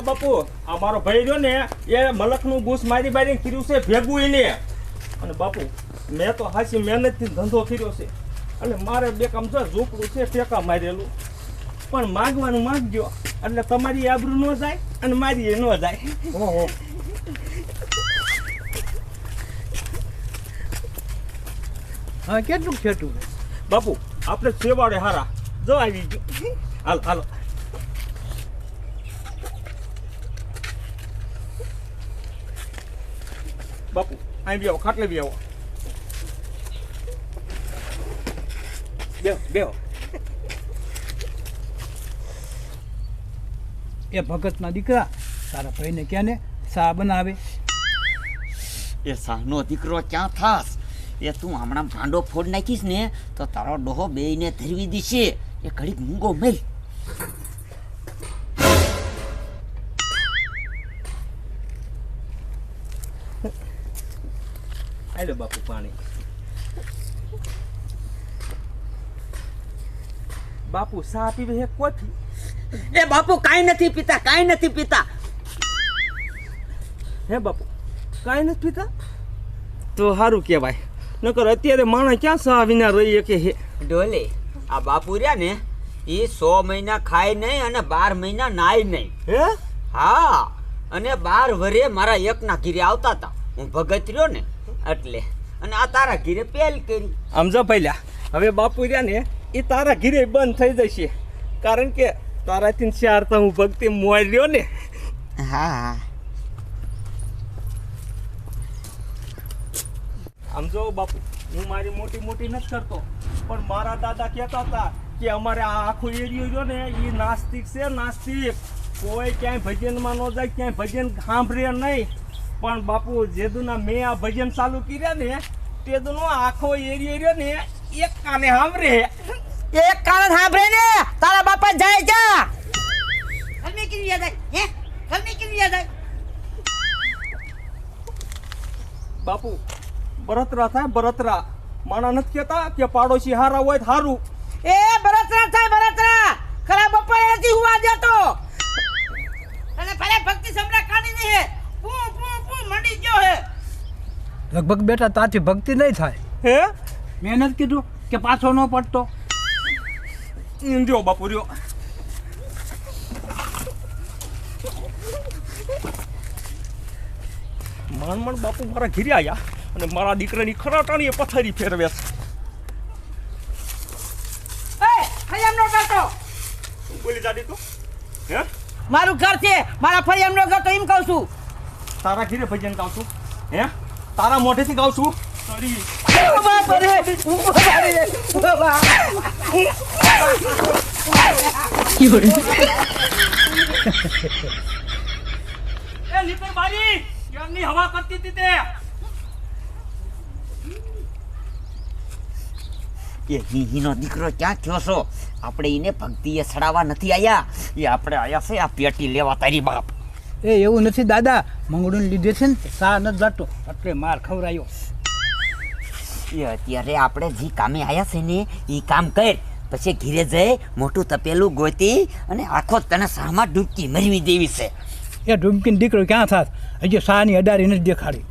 જો બાપુ આ મારો ભાઈ રહ્યો ને એ મલકનું ઘૂસ મારી મારી કર્યું છે ભેગું એને અને બાપુ મેં તો હાસી મહેનતથી ધંધો કર્યો છે. એટલે મારે બે કામ જો ઝૂકડું છે ટેકા મારેલું. પણ માગવાનું માગજો એટલે તમારી આબરૂ ન જાય અને મારી એ ન જાય. ઓહો. હા કેટલું છેટું બાપુ આપણે સેવાડે હારા. જો આવી ગયો. હાલો હાલો. બાપુ અહીં બેહો ખાટલે બેહો બેહો બેહો એ ભગતના દીકરા તારા ભાઈને ક્યાં ને સા બનાવે? એ સાહનો દીકરો ક્યાં થાસ એ તું હમણાં ભાંડો ફોડ નાખીશ ને તો તારો ડોહો બેયને ધરવી દીશે. એ ઘડીક મૂંગો મેલ. આલે બાપુ પાણી બાપુ સા પીવે હે કોફી એ બાપુ કાંઈ નથી પીતા કાંઈ નથી પીતા હે બાપુ કાંઈ નથી પીતા તો સારું કહેવાય નકર અત્યારે માણસ ક્યાં સા વિના રહી કે હે ડોલે આ બાપુ રહ્યા ને એ સો મહિના ખાય નહીં અને બાર મહિના નાય નહીં હે હા અને બાર વરે મારા એકના ઘીરે આવતા હતા હું ભગત રહ્યો ને એટલે. અને આ તારા ઘીરે પહેલ કરી સમજો પહેલા હવે બાપુ રહ્યા ને એ તારા ઘીરે બંધ થઈ જશે. કારણ કે તારાથી ચાર તો હું ભક્તિ મોર રહ્યો ને. હા હા. સમજો બાપુ હું મારી મોટી મોટી નથી કરતો પણ મારા દાદા કહેતા હતા કે અમારે આ આખો એરિયો રહ્યો ને એ નાસ્તિક છે નાસ્તિક. કોઈ ક્યાંય ભજનમાં ન જાય ક્યાંય ભજન સાંભળે નહીં. પણ બાપુ જેદુના મેં આ ભજન ચાલુ કર્યા ને તેદુનો આખો એરિયો રહ્યો ને એક કાને સાંભળે એક કાને સાંભળે ને? તારા બાપા જાય જા. ઘરની કેવી યાદ આવી? હે? ઘરની કેવી યાદ આવી? બાપુ બરતરા થાય બરતરા. માણા નથી કહેતા કે પાડોશી હારા હોય તો હારું. એ બળતરા લગભગ બેટા તાથી ભક્તિ નહીં થાય. હે? મહેનત કીધું કે પાછો ન પડતો. રહ્યો બાપુ રહ્યો. માંડ માંડ બાપુ મારા ઘીરે આવ્યા અને મારા દીકરાની ખરાટાની પથારી ફેરવે બોલી જાડી તું? હે? મારું ઘર છે મારા ફરિયામ નો તો એમ કહું છું. તારા ઘીરે ભજન કહું છું હે? તારા મોઢેથી ગાઉં છું. હવા કરતી હતી તે. એ હિહીનો દીકરો ક્યાં થયો છો? આપણે એને ભક્તિએ સડાવવા નથી આયા. એ આપણે આયા છે આ પેટી લેવા તારી બાપ. એ એવું નથી દાદા. મંગળું લીધે છે ને સા નથી જતો. એટલે માર ખવરાયો એ અત્યારે આપણે જે કામે આયા છે ને એ કામ કર. પછી ઘીરે જઈ મોટું તપેલું ગોતી અને આખો તને સામા ડૂબકી મરવી દેવી છે. એ ડૂબકીને દીકરો ક્યાં થાત? હજી સાની અડારી નથી દેખાડી.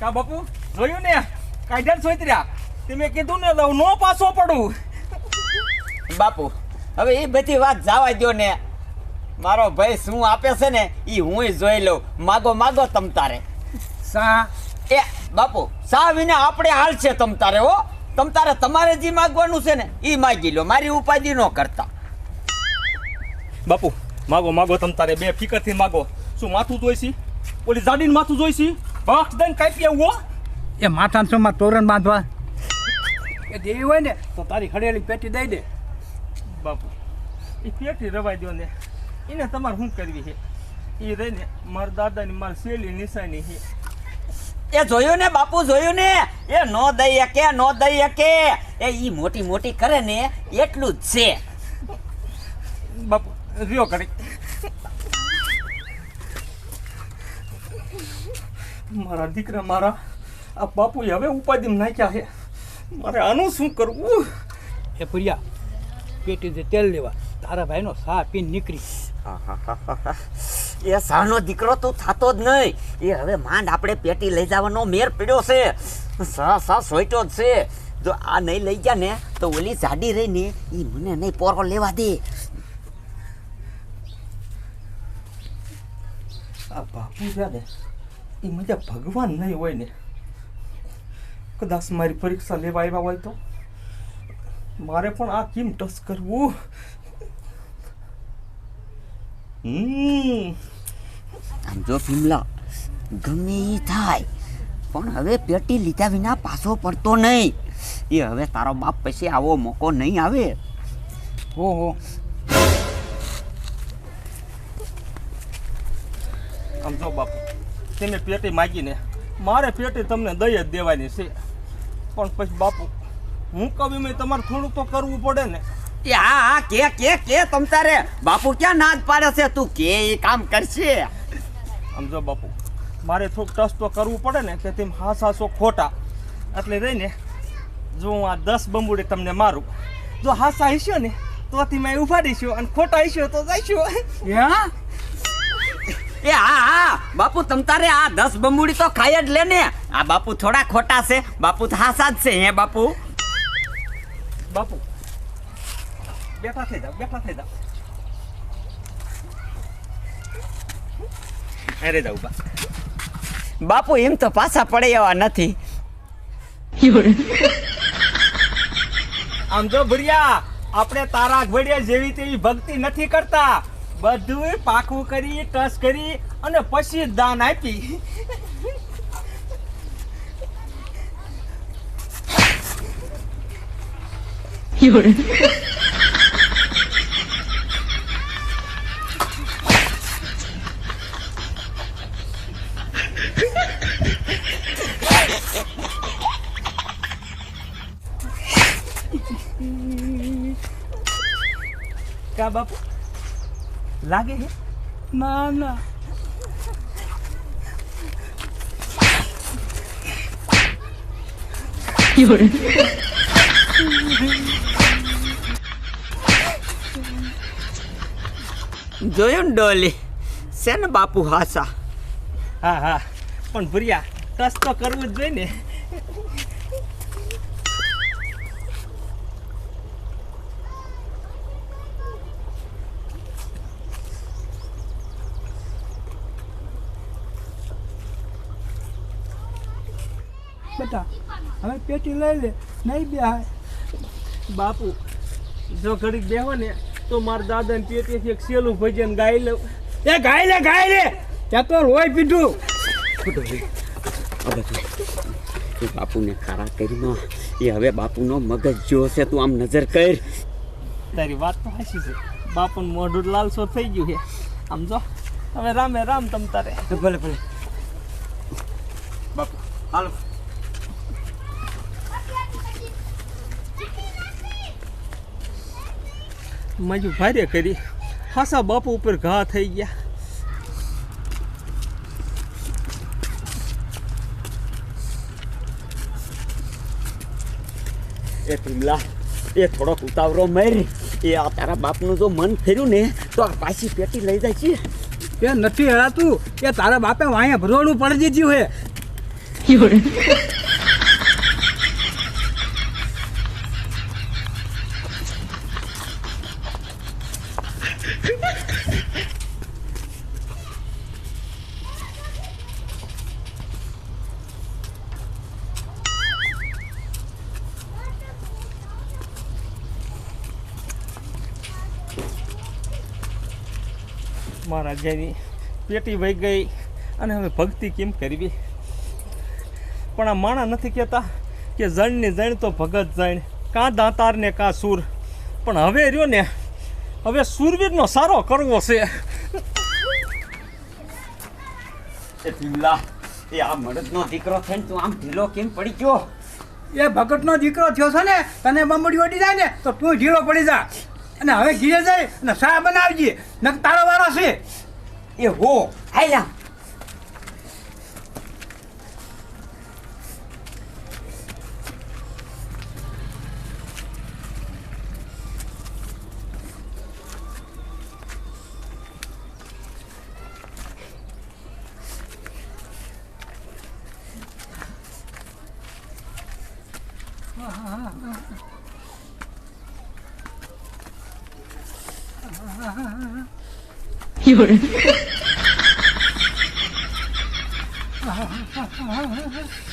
કા બાપુ જોયું ને? કાઢ્યા સોતર્યા તમે કીધું ને તો નો પાછો પડું. બાપુ હવે એ બધી વાત જવા દો ને. મારો ભાઈ શું આપે છે ને એ હું જોઈ લઉં. માગો માગો તમ તારે. સા એ બાપુ સા વિના આપણે હાલ છે તમ તારે હો? તમ તારે તમારે જે માગવાનું છે ને એ માગી લો. મારી ઉપાધિ ન કરતા. બાપુ માગો માગો તમ તારે. બે ફિકરથી માગો. શું માથું જોઈશી? ઓલી જાડીને માથું જોઈશી? બાક્ષ દઈને કાપી આવું હો? એ માથાના સમમાં તોરણ બાંધવા. એ દેવી હોય ને તો તારી ખડેલી પેટી દઈ દે. બાપુ. એ પેટી રવાઈ દો ને. એને તમારે શું કરવી છે? એ રહીને મારા દાદાની મારી શેલી નિશાની છે. એ જોયું ને બાપુ જોયું ને? એ નો દઈ કે નો દઈ કે એ ઈ મોટી મોટી કરે ને એટલું જ છે. બાપુ રહ્યો કરી મારા દીકરા મારા આ બાપુએ હવે ઉપાધિમાં નાખ્યા છે. મારે આનું શું કરવું? એ પુરિયા પેટી જે તેલ લેવા. તારા ભાઈનો સા પીને નીકળી. એ સાનો દીકરો તું થાતો જ નહીં. એ હવે માંડ આપણે પેટી લઈ જવાનો મેર પડ્યો છે. સા સા સોઈટો જ છે. જો આ નહીં લઈ ગયા ને તો ઓલી જાડી રહી ને એ મને નહીં પોરો લેવા દે. આ બાપુ છે ને એ મજા ભગવાન નહીં હોય ને. કદાચ મારી પરીક્ષા લેવા આવ્યા હોય તો? મારે પણ આ કેમ ટચ કરવું? હમ. આમ જો ફિમલા ગમે એ થાય પણ હવે પેટી લીધા વિના પાછો પડતો નહીં. એ હવે તારો બાપ પછી આવો મોકો નહીં આવે. ઓહો. આમ જો બાપ તેને પેટી માગીને મારે પેટી તમને દઈ જ દેવાની છે. પણ પછી બાપુ હું કવિ મેં તમારે થોડુંક તો કરવું પડે ને. એ હા હા કે કે કે તમ તારે બાપુ ક્યાં નાદ પાડે છે? તું કે એ કામ કરશે. સમજો બાપુ મારે થોડુંક ટસ તો કરવું પડે ને કે તેમ હાસ હાસો ખોટા. એટલે રહીને જો હું આ દસ બંબુડે તમને મારું. જો હાસા હસ્યો ને તો મેં ઊભા દઈશું અને ખોટા હસ્યો તો જઈશું. હા? એ હા હા બાપુ તમ તારે આ દસ બંબુડી તો ખાઈ જ લે ને. આ બાપુ થોડા ખોટા છે બાપુ તો હાસા જ છે હે બાપુ. બાપુ. બેઠા થઈ જાઓ બેઠા થઈ જાઓ. અરે જાઉં બા. બાપુ એમ તો પાછા પડે એવા નથી. આમ જો ભુરિયા આપણે તારા ઘડિયા જેવી તેવી ભક્તિ નથી કરતા. બધું પાકું કરી ટસ કરી અને પછી દાન આપી. કા બાપુ લાગે હે ના ના જોયું ને ડોલી? છે ને બાપુ હાસા. હા હા. પણ ભૂરિયા ટસ તો કરવું જ જોઈએ ને. બેટા હવે પેટી લઈ લે નહીં બે બાપુ જો ઘડીક બેહો ને તો મારા દાદાને પેટેથી એક સેલું ભજન ગાઈ લઉં. એ ગાય લે ગાય લે. ત્યાં તો લોહી પીધું. તું બાપુને ખારા કરીને એ હવે બાપુનો મગજ જો છે તું આમ નજર કર. તારી વાત તો હાચી છે. બાપુનું મોઢું લાલસો થઈ ગયું છે. આમ જો હવે રામે રામ તમ તારે. ભલે ભલે. બાપુ હાલો. મજુ ભારે કરી. હાસા બાપુ ઉપર ઘા થઈ ગયા. એ ભીમલા એ થોડોક ઉતાવળો મારી. એ આ તારા બાપનું જો મન ફેર્યું ને તો આ પાછી પેટી લઈ જાય છે. એ નથી હેરાતું. એ તારા બાપે વાયા ભરવાનું પડી દીધું હે. મારા જેની પેટી વહી ગઈ અને હવે ભક્તિ કેમ કરવી? પણ આ માણા નથી કહેતા કે જણની જણ તો ભગત જણ કાં દાંતાર ને કાં સૂર. પણ હવે રહ્યો ને હવે સુરવીરનો સારો કરવો છે. એ ભીમલા એ આ મળદનો દીકરો થઈને તું આમ ઢીલો કેમ પડી ગયો? એ ભગતનો દીકરો થયો છે ને તને બમડી ઓડી જાય ને તો તું ઢીલો પડી જા. અને હવે ઘીરે જાય અને શા બનાવજે. નક તારો વારો છે. એ હો આયલા હા હા હા 有人，